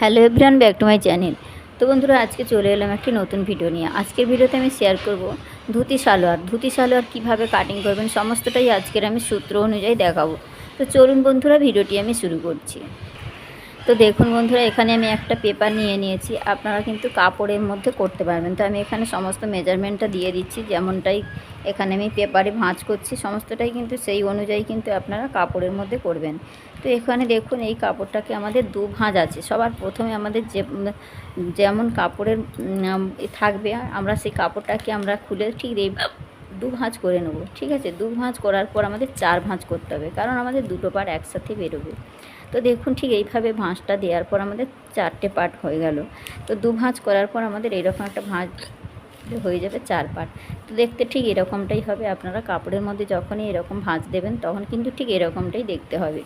Hello everyone, back to my channel. তো বন্ধুরা, আজকে চলে এলাম একটি নতুন ভিডিও নিয়ে। আজকের ভিডিওতে আমি শেয়ার করব ধুতি সালোয়ার। ধুতি সালোয়ার কীভাবে কাটিং করবেন, সমস্তটাই আজকের আমি সূত্র অনুযায়ী দেখাবো। তো চলুন বন্ধুরা, ভিডিওটি আমি শুরু করছি। তো দেখুন বন্ধুরা, এখানে আমি একটা পেপার নিয়ে নিয়েছি। আপনারা কিন্তু কাপড়ের মধ্যে করতে পারবেন। তো আমি এখানে সমস্ত মেজারমেন্টটা দিয়ে দিচ্ছি, যেমনটাই এখানে আমি পেপারে ভাঁজ করছি, সমস্তটাই কিন্তু সেই অনুযায়ী কিন্তু আপনারা কাপড়ের মধ্যে করবেন। তো এখানে দেখুন, এই কাপড়টাকে আমাদের দু ভাঁজ আছে। সবার প্রথমে আমাদের যে, যেমন কাপড়ের থাকবে, আমরা সেই কাপড়টাকে আমরা খুলে ঠিক এই দু ভাঁজ করে নেব, ঠিক আছে? দু ভাঁজ করার পর আমাদের চার ভাঁজ করতে হবে, কারণ আমাদের দুটো পার একসাথে বেরোবে। তো দেখুন, ঠিক এইভাবে ভাঁজটা দেওয়ার পর আমাদের চারটে পার্ট হয়ে গেল। তো দু ভাঁজ করার পর আমাদের এরকম একটা ভাঁজ হয়ে যাবে চার পার্ট তো দেখতে ঠিক এরকমটাই হবে। আপনারা কাপড়ের মধ্যে যখনই এরকম ভাঁজ দেবেন, তখন কিন্তু ঠিক এরকমটাই দেখতে হবে।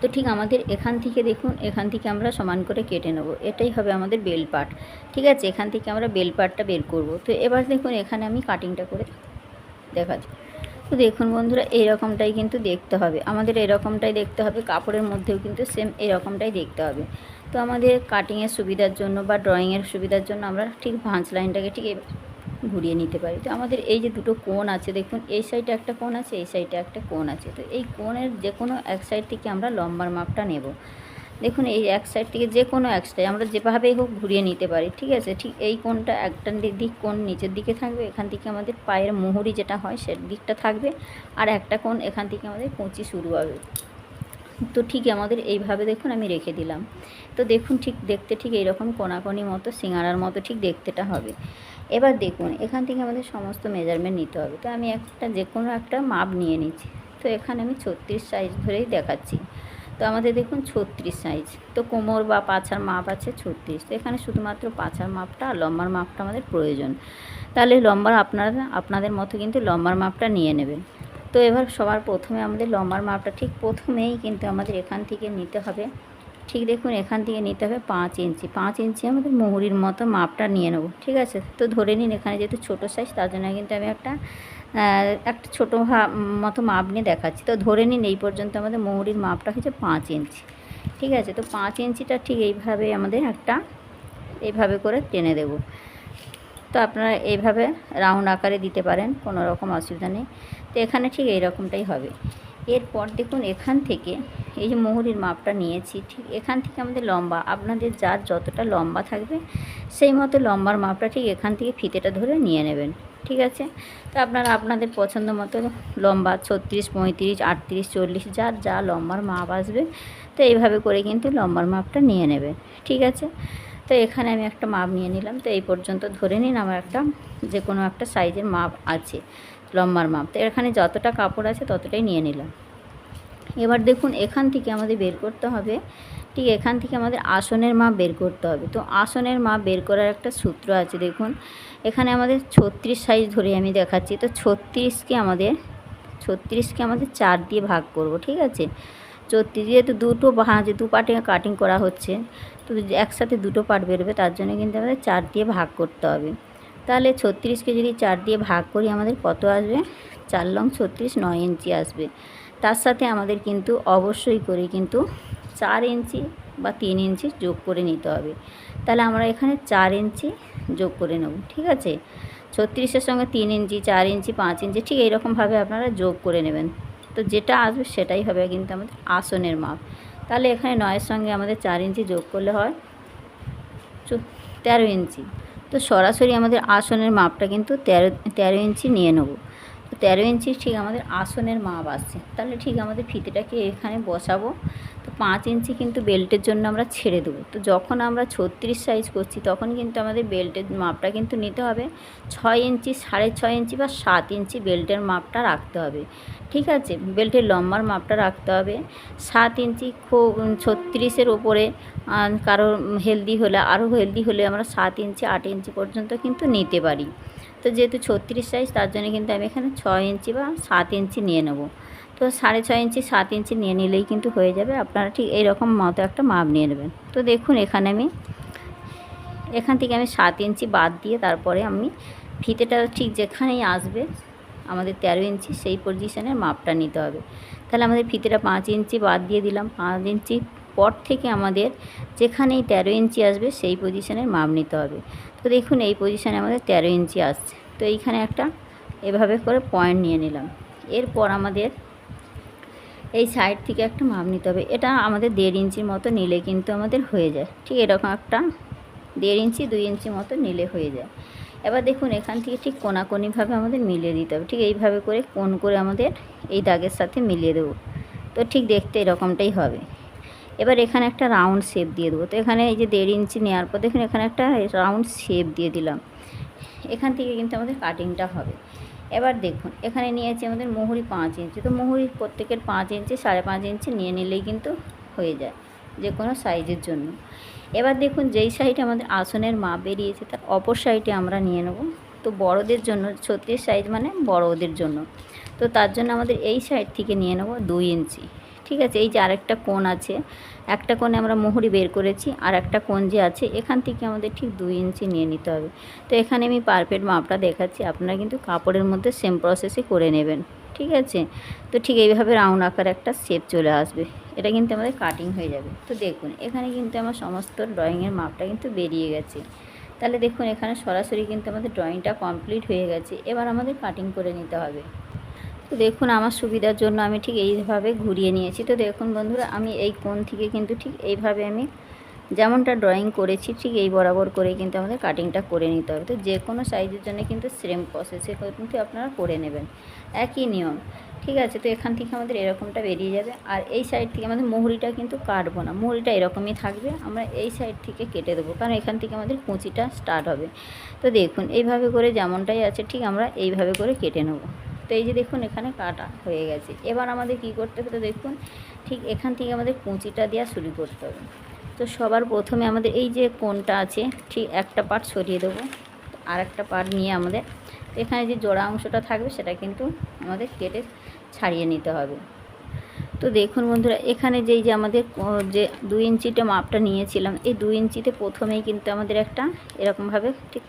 তো ঠিক আমাদের এখান থেকে দেখুন, এখান থেকে আমরা সমান করে কেটে নেব। এটাই হবে আমাদের বেল পার্ট ঠিক আছে? এখান থেকে আমরা বেল পার্টটা বের করব। তো এবার দেখুন, এখানে আমি কাটিংটা করে দেখাচ্ছি। তো দেখুন বন্ধুরা এইরকমটাই কিন্তু দেখতে হবে। আমাদের এরকমটাই দেখতে হবে। কাপড়ের মধ্যেও কিন্তু সেম এরকমটাই দেখতে হবে। তো আমাদের কাটিংয়ের সুবিধার জন্য বা ড্রয়িংয়ের সুবিধার জন্য আমরা ঠিক ভাঁজ লাইনটাকে ঠিক ঘুরিয়ে নিতে পারি। তো আমাদের এই যে দুটো কোণ আছে, দেখুন, এই সাইডে একটা কোণ আছে, এই সাইডে একটা কোণ আছে। তো এই কোণের যে কোনো এক সাইড থেকে আমরা লম্বার মাপটা নেব। দেখুন, এই এক সাইড থেকে যে কোনো এক সাইড, আমরা যেভাবেই হোক ঘুরিয়ে নিতে পারি, ঠিক আছে? ঠিক এই কোণটা একটা দিক কোণ নিচের দিকে থাকবে, এখান থেকে আমাদের পায়ের মুহুরি যেটা হয়, সে দিকটা থাকবে, আর একটা কোণ এখান থেকে আমাদের কুঁচি শুরু হবে। তো ঠিক আমাদের এইভাবে দেখুন, আমি রেখে দিলাম। তো দেখুন, ঠিক দেখতে ঠিক এইরকম কোনাকোনি মতো সিঙ্গারার মতো ঠিক দেখতেটা হবে। এবার দেখুন, এখান থেকে আমাদের সমস্ত মেজারমেন্ট নিতে হবে। তো আমি একটা যে কোনো একটা মাপ নিয়ে নিচ্ছি। তো এখানে আমি ছত্রিশ সাইজ ধরেই দেখাচ্ছি। তো আমাদের দেখুন ছত্রিশ সাইজ তো কোমর বা পাছার মাপ আছে ছত্রিশ। তো এখানে শুধুমাত্র পাছার মাপটা আর লম্বার মাপটা আমাদের প্রয়োজন। তাহলে লম্বার আপনারা, আপনাদের মতো কিন্তু লম্বার মাপটা নিয়ে নেবেন। তো এবার সবার প্রথমে আমাদের লম্বার মাপটা ঠিক প্রথমেই কিন্তু আমাদের এখান থেকে নিতে হবে। ঠিক দেখুন, এখান থেকে নিতে হবে পাঁচ ইঞ্চি। পাঁচ ইঞ্চি আমাদের মুহুরির মতো মাপটা নিয়ে নেব, ঠিক আছে? তো ধরে নিন এখানে যেহেতু ছোটো সাইজ তার জন্য কিন্তু আমি একটা একটা ছোটো মতো মাপ নিয়ে দেখাচ্ছি। তো ধরে নিন এই পর্যন্ত আমাদের মুহুরির মাপটা হচ্ছে পাঁচ ইঞ্চি, ঠিক আছে? তো পাঁচ ইঞ্চিটা ঠিক এইভাবে আমাদের একটা, এইভাবে করে টেনে দেবো। তো আপনারা এইভাবে রাউন্ড আকারে দিতে পারেন, কোনো রকম অসুবিধা নেই। তো এখানে ঠিক এই রকমটাই হবে। এরপর দেখুন এখান থেকে এই যে মুহুরির মাপটা নিয়েছি, ঠিক এখান থেকে আমাদের লম্বা, আপনাদের যার যতটা লম্বা থাকবে, সেই মতো লম্বার মাপটা ঠিক এখান থেকে ফিতেটা ধরে নিয়ে নেবেন, ঠিক আছে? তো আপনারা আপনাদের পছন্দ মতো লম্বা ছত্রিশ, পঁয়ত্রিশ, আটত্রিশ, চল্লিশ, যার যা লম্বার মাপ আসবে, তো এইভাবে করে কিন্তু লম্বার মাপটা নিয়ে নেবেন, ঠিক আছে? তো এখানে আমি একটা মাপ নিয়ে নিলাম, তো এই পর্যন্ত ধরে নিন আমার একটা যে কোনো একটা সাইজের মাপ আছে, লম্বার মাপ, তো এখানে যতটা কাপড় আছে ততটাই নিয়ে নিলাম। এবার দেখুন, এখান থেকে আমাদের বের করতে হবে। ঠিক এখান থেকে আমাদের আসনের মাপ বের করতে হবে। তো আসনের মাপ বের করার একটা সূত্র আছে, দেখুন। এখানে আমাদের ছত্রিশ সাইজ ধরে আমি দেখাচ্ছি। তো ছত্রিশকে আমাদের ছত্রিশকে আমাদের চার দিয়ে ভাগ করব, ঠিক আছে? ছত্রিশ যেহেতু দুটো ভাঁজ, দু পার্টে কাটিং করা হচ্ছে, তো একসাথে দুটো পার্ট বেরোবে, তার জন্য কিন্তু আমাদের চার দিয়ে ভাগ করতে হবে। তাহলে ছত্রিশকে যদি চার দিয়ে ভাগ করি, আমাদের কত আসবে? চার লং ছত্রিশ নয় ইঞ্চি আসবে। তার সাথে আমাদের কিন্তু অবশ্যই করে কিন্তু চার ইঞ্চি বা তিন ইঞ্চি যোগ করে নিতে হবে। তাহলে আমরা এখানে চার ইঞ্চি যোগ করে নেব, ঠিক আছে? ছত্রিশের সঙ্গে তিন ইঞ্চি, চার ইঞ্চি, পাঁচ ইঞ্চি, ঠিক এইরকমভাবে আপনারা যোগ করে নেবেন। তো যেটা আসবে সেটাই হবে কিন্তু আমাদের আসনের মাপ। তাহলে এখানে নয়ের সঙ্গে আমাদের চার ইঞ্চি যোগ করলে হয় তেরো ইঞ্চি। তো সরাসরি আমাদের আসনের মাপটা কিন্তু তেরো তেরো ইঞ্চি নিয়ে নেব। তেরো ইঞ্চি ঠিক আমাদের আসনের মাপ আসছে তাহলে ঠিক আমাদের ফিতেটাকে এখানে বসাবো। তো পাঁচ ইঞ্চি কিন্তু বেল্টের জন্য আমরা ছেড়ে দেবো। তো যখন আমরা ছত্রিশ সাইজ করছি, তখন কিন্তু আমাদের বেল্টের মাপটা কিন্তু নিতে হবে। ছয় ইঞ্চি, সাড়ে ছয় ইঞ্চি বা সাত ইঞ্চি বেল্টের মাপটা রাখতে হবে। ঠিক আছে? বেল্টের লম্বার মাপটা রাখতে হবে। সাত ইঞ্চি খুব ছত্রিশের ওপরে কারোর হেলদি হলে আরও হেলদি হলে আমরা সাত ইঞ্চি, আট ইঞ্চি পর্যন্ত কিন্তু নিতে পারি। তো যেহেতু ছত্রিশ সাইজ তার জন্য কিন্তু আমি এখানে ছয় ইঞ্চি বা সাত ইঞ্চি নিয়ে নেব। তো সাড়ে ছয় ইঞ্চি, সাত ইঞ্চি নিয়ে নিলেই কিন্তু হয়ে যাবে। আপনারা ঠিক এইরকম মতো একটা মাপ নিয়ে নেবেন। তো দেখুন, এখানে আমি, এখান থেকে আমি সাত ইঞ্চি বাদ দিয়ে তারপরে আমি ফিতেটা ঠিক যেখানেই আসবে, আমাদের তেরো ইঞ্চি, সেই পজিশনের মাপটা নিতে হবে। তাহলে আমাদের ফিতেটা পাঁচ ইঞ্চি বাদ দিয়ে দিলাম। পাঁচ ইঞ্চি পর থেকে আমাদের যেখানেই তেরো ইঞ্চি আসবে, সেই পজিশনের মাপ নিতে হবে। তো দেখুন, এই পজিশনে আমাদের তেরো ইঞ্চি আসছে। তো এইখানে একটা এভাবে করে পয়েন্ট নিয়ে নিলাম। এরপর আমাদের এই সাইড থেকে একটা মাপ নিতে হবে। এটা আমাদের দেড় ইঞ্চির মতো নিলে কিন্তু আমাদের হয়ে যায়। ঠিক এরকম একটা দেড় ইঞ্চি, দুই ইঞ্চি মতো নিলে হয়ে যায়। এবার দেখুন, এখান থেকে ঠিক কোনাকোনিভাবে আমাদের মিলিয়ে দিতে হবে। ঠিক এইভাবে করে কোন করে আমাদের এই দাগের সাথে মিলিয়ে দেবো। তো ঠিক দেখতে এরকমটাই হবে। এবার এখানে একটা রাউন্ড শেপ দিয়ে দেবো। তো এখানে এই যে দেড় ইঞ্চি নেওয়ার পর দেখুন এখানে একটা রাউন্ড শেপ দিয়ে দিলাম। এখান থেকে কিন্তু আমাদের কাটিংটা হবে। এবার দেখুন, এখানে নিয়েছি আমাদের মোহরি পাঁচ ইঞ্চি। তো মোহরি প্রত্যেকের পাঁচ ইঞ্চি, সাড়ে পাঁচ ইঞ্চি নিয়ে নিলেই কিন্তু হয়ে যায়, যে কোনো সাইজের জন্য। এবার দেখুন, যেই সাইডে আমাদের আসনের মাপ বেরিয়েছে, তার অপর সাইডে আমরা নিয়ে নেব। তো বড়দের জন্য, ছত্রিশ সাইজ মানে বড়দের জন্য। তো তার জন্য আমাদের এই সাইড থেকে নিয়ে নেব দুই ইঞ্চি। ঠিক আছে, এই যে আরেকটা কোণ আছে, একটা কোণে আমরা মোহরি বের করেছি, আর একটা কোণ যে আছে, এখান থেকে আমাদের ঠিক দুই ইঞ্চি নিয়ে নিতে হবে। তো এখানে আমি পারফেক্ট মাপটা দেখাচ্ছি, আপনারা কিন্তু কাপড়ের মধ্যে সেম প্রসেসে করে নেবেন, ঠিক আছে? তো ঠিক এইভাবে রাউন্ড আকার একটা শেপ চলে আসবে, এটা কিন্তু আমাদের কাটিং হয়ে যাবে। তো দেখুন, এখানে কিন্তু আমার সমস্ত ড্রয়িংয়ের মাপটা কিন্তু বেরিয়ে গেছে। তাহলে দেখুন, এখানে সরাসরি কিন্তু আমাদের ড্রয়িংটা কমপ্লিট হয়ে গেছে, এবার আমাদের কাটিং করে নিতে হবে। তো দেখুন, আমার সুবিধার জন্য আমি ঠিক এইভাবে ঘুরিয়ে নিয়েছি। তো দেখুন বন্ধুরা, আমি এই কোণ থেকে কিন্তু ঠিক এইভাবে আমি যেমনটা ড্রয়িং করেছি, ঠিক এই বরাবর করে কিন্তু আমাদের কাটিংটা করে নিতে হবে। তো যে কোনো সাইজের জন্য কিন্তু সেম প্রসেসে কিন্তু আপনারা করে নেবেন। একই নিয়ম, ঠিক আছে? তো এখান থেকে আমাদের এরকমটা বেরিয়ে যাবে। আর এই সাইড থেকে আমাদের মুহুরিটা কিন্তু কাটবো না। মুহুরিটা এরকমই থাকবে, আমরা এই সাইড থেকে কেটে দেবো, কারণ এখান থেকে আমাদের কুঁচিটা স্টার্ট হবে। তো দেখুন, এইভাবে করে যেমনটাই আছে, ঠিক আমরা এইভাবে করে কেটে নেব। তো এই যে দেখুন, এখানে কাটা হয়ে গেছে। এবার আমাদের কি করতে হবে দেখুন, ঠিক এখান থেকে আমাদের কুঁচিটা দেওয়া শুরু করতে হবে। তো সবার প্রথমে আমাদের এই যে কোনটা আছে, ঠিক একটা পার্ট সরিয়ে দেবো আর একটা পার্ট নিয়ে আমাদের এখানে যে জোড়া অংশটা থাকবে, সেটা কিন্তু আমাদের কেটে ছাড়িয়ে নিতে হবে। তো দেখুন বন্ধুরা, এখানে যেই যে আমাদের যে দুই ইঞ্চিটা মাপটা নিয়েছিলাম, এই দুই ইঞ্চিতে প্রথমেই কিন্তু আমাদের একটা এরকমভাবে ঠিক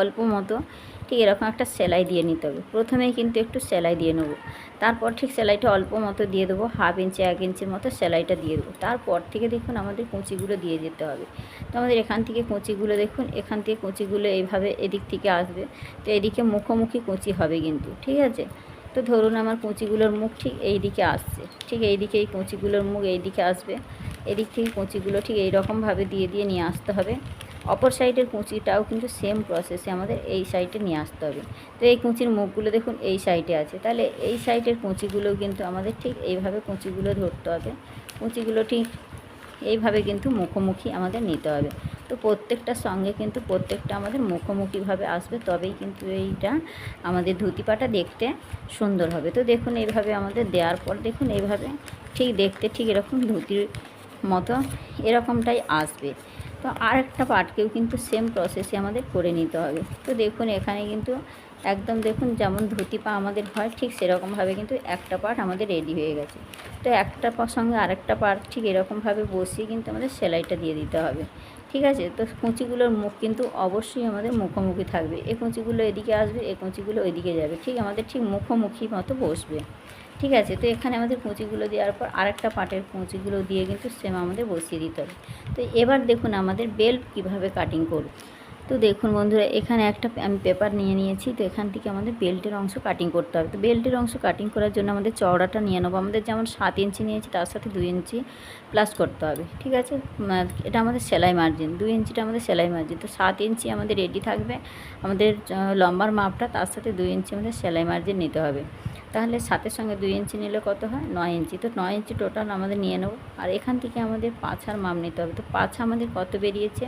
অল্প মতো ঠিক এরকম একটা সেলাই দিয়ে নিতে হবে। প্রথমেই কিন্তু একটু সেলাই দিয়ে নেব। তারপর ঠিক সেলাইটা অল্প মতো দিয়ে দেবো, হাফ ইঞ্চি, এক ইঞ্চির মতো সেলাইটা দিয়ে দেবো। তারপর থেকে দেখুন আমাদের কুঁচিগুলো দিয়ে যেতে হবে। তো আমাদের এখান থেকে কুঁচিগুলো দেখুন, এখান থেকে কুঁচিগুলো এইভাবে এদিক থেকে আসবে। তো এদিকে মুখোমুখি কুঁচি হবে কিন্তু, ঠিক আছে? তো ধরুন আমার কুঁচিগুলোর মুখ ঠিক এই দিকে আসছে। ঠিক এই দিকে এই কুঁচিগুলোর মুখ এই দিকে আসবে। এদিক থেকে কুঁচিগুলো ঠিক এইরকমভাবে দিয়ে দিয়ে নিয়ে আসতে হবে। অপর সাইডের কুঁচিটাও কিন্তু সেম প্রসেসে আমাদের এই সাইডে নিয়ে আসতে হবে। তো এই কুঁচির মুখগুলো দেখুন এই সাইডে আছে। তাহলে এই সাইডের কুঁচিগুলো কিন্তু আমাদের ঠিক এইভাবে কুঁচিগুলো ধরতে হবে। কুঁচিগুলো ঠিক এইভাবে কিন্তু মুখোমুখি আমাদের নিতে হবে। তো প্রত্যেকটার সঙ্গে কিন্তু প্রত্যেকটা আমাদের মুখোমুখিভাবে আসবে, তবেই কিন্তু এইটা আমাদের ধুতিপাটা দেখতে সুন্দর হবে। তো দেখুন এইভাবে আমাদের দেওয়ার পর দেখুন এইভাবে ঠিক দেখতে ঠিক এরকম ধুতির মতো এরকমটাই আসবে। তো আর একটা পার্টকেও কিন্তু সেম প্রসেসে আমাদের করে নিতে হবে। তো দেখুন, এখানে কিন্তু একদম দেখুন যেমন ধুতি পা আমাদের হয়, ঠিক সেরকমভাবে কিন্তু একটা পার্ট আমাদের রেডি হয়ে গেছে। তো একটা সঙ্গে আরেকটা পার্ট ঠিক এরকমভাবে বসিয়ে কিন্তু আমাদের সেলাইটা দিয়ে দিতে হবে। ঠিক আছে? তো কুঁচিগুলোর মুখ কিন্তু অবশ্যই আমাদের মুখোমুখি থাকবে। এ কুঁচিগুলো এদিকে আসবে, এ কুঁচিগুলো ওইদিকে যাবে। ঠিক, আমাদের ঠিক মুখোমুখি মতো বসবে। ঠিক আছে? তো এখানে আমাদের কুঁচিগুলো দেওয়ার পর আরেকটা পাটের কুঁচিগুলো দিয়ে কিন্তু সেম আমাদের বসিয়ে দিতে হবে। তো এবার দেখুন আমাদের বেল্ট কীভাবে কাটিং করব। তো দেখুন বন্ধুরা, এখানে একটা আমি পেপার নিয়ে নিয়েছি। তো এখান থেকে আমাদের বেল্টের অংশ কাটিং করতে হবে। তো বেল্টের অংশ কাটিং করার জন্য আমাদের চওড়াটা নিয়ে নেব। আমাদের যেমন সাত ইঞ্চি নিয়েছি, তার সাথে দুই ইঞ্চি প্লাস করতে হবে, ঠিক আছে? এটা আমাদের সেলাই মার্জিন দুই ইঞ্চিটা আমাদের সেলাই মার্জিন তো সাত ইঞ্চি আমাদের রেডি থাকবে। আমাদের লম্বার মাপটা তার সাথে দুই ইঞ্চি আমাদের সেলাই মার্জিন নিতে হবে। তাহলে সাতের সঙ্গে দুই ইঞ্চি নিলে কত হয়? নয় ইঞ্চি। তো নয় ইঞ্চি টোটাল আমাদের নিয়ে নেব। আর এখান থেকে আমাদের পাছার মাপ নিতে হবে। তো পাছা আমাদের কত বেরিয়েছে?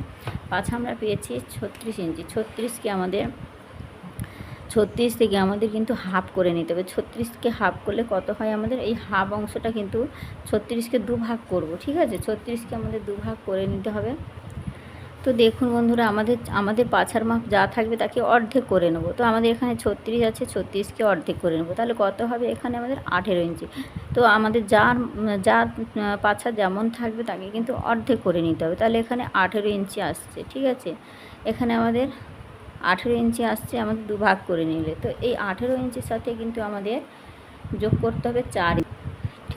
পাছা আমরা পেয়েছি ছত্রিশ ইঞ্চি। ছত্রিশকে আমাদের, ছত্রিশ থেকে আমাদের কিন্তু হাফ করে নিতে হবে। ছত্রিশকে হাফ করলে কত হয় আমাদের? এই হাফ অংশটা কিন্তু ছত্রিশকে দু ভাগ করব, ঠিক আছে? ছত্রিশকে আমাদের দু ভাগ করে নিতে হবে। তো দেখুন বন্ধুরা, আমাদের আমাদের পাছার মাপ যা থাকবে তাকে অর্ধেক করে নেব। তো আমাদের এখানে ছত্রিশ আছে, ছত্রিশকে অর্ধেক করে নেব। তাহলে কত হবে? এখানে আমাদের আঠেরো ইঞ্চি। তো আমাদের যার যার পাছা যেমন থাকবে তাকে কিন্তু অর্ধেক করে নিতে হবে। তাহলে এখানে আঠেরো ইঞ্চি আসছে, ঠিক আছে? এখানে আমাদের আঠেরো ইঞ্চি আসছে, আমাদের দুভাগ করে নিলে। তো এই আঠেরো ইঞ্চির সাথে কিন্তু আমাদের যোগ করতে হবে চার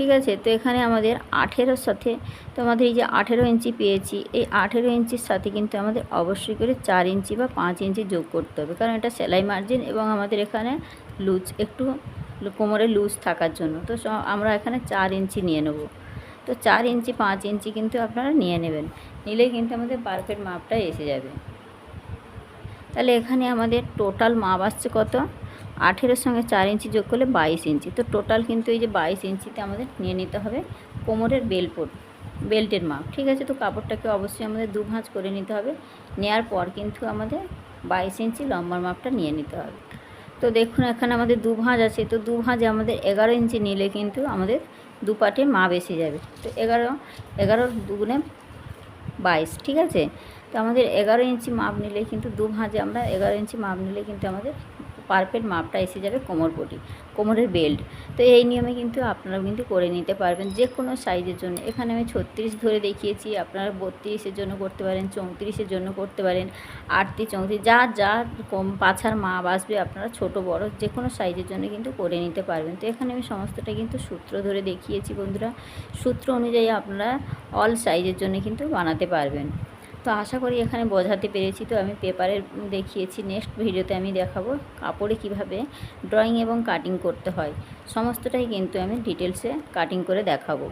ঠিক আছে? তো এখানে আমাদের আঠেরোর সাথে তো আমাদের এই যে আঠেরো ইঞ্চি পেয়েছি, এই আঠেরো ইঞ্চির সাথে কিন্তু আমাদের অবশ্যই করে চার ইঞ্চি বা পাঁচ ইঞ্চি যোগ করতে হবে। কারণ এটা সেলাই মার্জিন এবং আমাদের এখানে লুজ একটু কোমরে লুজ থাকার জন্য। তো আমরা এখানে চার ইঞ্চি নিয়ে নেব। তো চার ইঞ্চি, পাঁচ ইঞ্চি কিন্তু আপনারা নিয়ে নেবেন। নিলেই কিন্তু আমাদের পারফেক্ট মাপটা এসে যাবে। তাহলে এখানে আমাদের টোটাল মাপ আসছে কত? আঠেরোর সঙ্গে চার ইঞ্চি যোগ করলে বাইশ ইঞ্চি। তো টোটাল কিন্তু এই যে বাইশ ইঞ্চিতে আমাদের নিয়ে নিতে হবে কোমরের বেলপট, বেল্টের মাপ, ঠিক আছে? তো কাপড়টাকে অবশ্যই আমাদের দু ভাঁজ করে নিতে হবে। নেওয়ার পর কিন্তু আমাদের বাইশ ইঞ্চি লম্বার মাপটা নিয়ে নিতে হবে। তো দেখুন, এখানে আমাদের দু ভাঁজ আছে। তো দু ভাঁজে আমাদের এগারো ইঞ্চি নিলে কিন্তু আমাদের দু পাটে মাপ এসে যাবে। তো এগারো এগারো দুগুণে বাইশ, ঠিক আছে? তো আমাদের এগারো ইঞ্চি মাপ নিলে কিন্তু দু ভাঁজে আমরা এগারো ইঞ্চি মাপ নিলে কিন্তু আমাদের পারফেক্ট মাপটা এসে যাবে কোমরপটি কোমরের বেল্ট। তো এই নিয়মে কিন্তু আপনারা কিন্তু করে নিতে পারবেন যে কোনো সাইজের জন্য। এখানে আমি ছত্রিশ ধরে দেখিয়েছি, আপনারা বত্রিশের জন্য করতে পারেন, চৌত্রিশের জন্য করতে পারেন, আটত্রিশ, চৌত্রিশ, যা যা কম পাছার মাপ আসবে আপনারা ছোট, বড় যে কোনো সাইজের জন্য কিন্তু করে নিতে পারবেন। তো এখানে আমি সমস্তটা কিন্তু সূত্র ধরে দেখিয়েছি বন্ধুরা। সূত্র অনুযায়ী আপনারা অল সাইজের জন্য কিন্তু বানাতে পারবেন। তো আশা করি এখানে বোঝাতে পেরেছি। তো আমি পেপারে দেখিয়েছি নেক্সট ভিডিওতে আমি দেখাবো কাপড়ে কীভাবে ড্রয়িং এবং কাটিং করতে হয়। সমস্তটাই কিন্তু আমি ডিটেলসে কাটিং করে দেখাবো।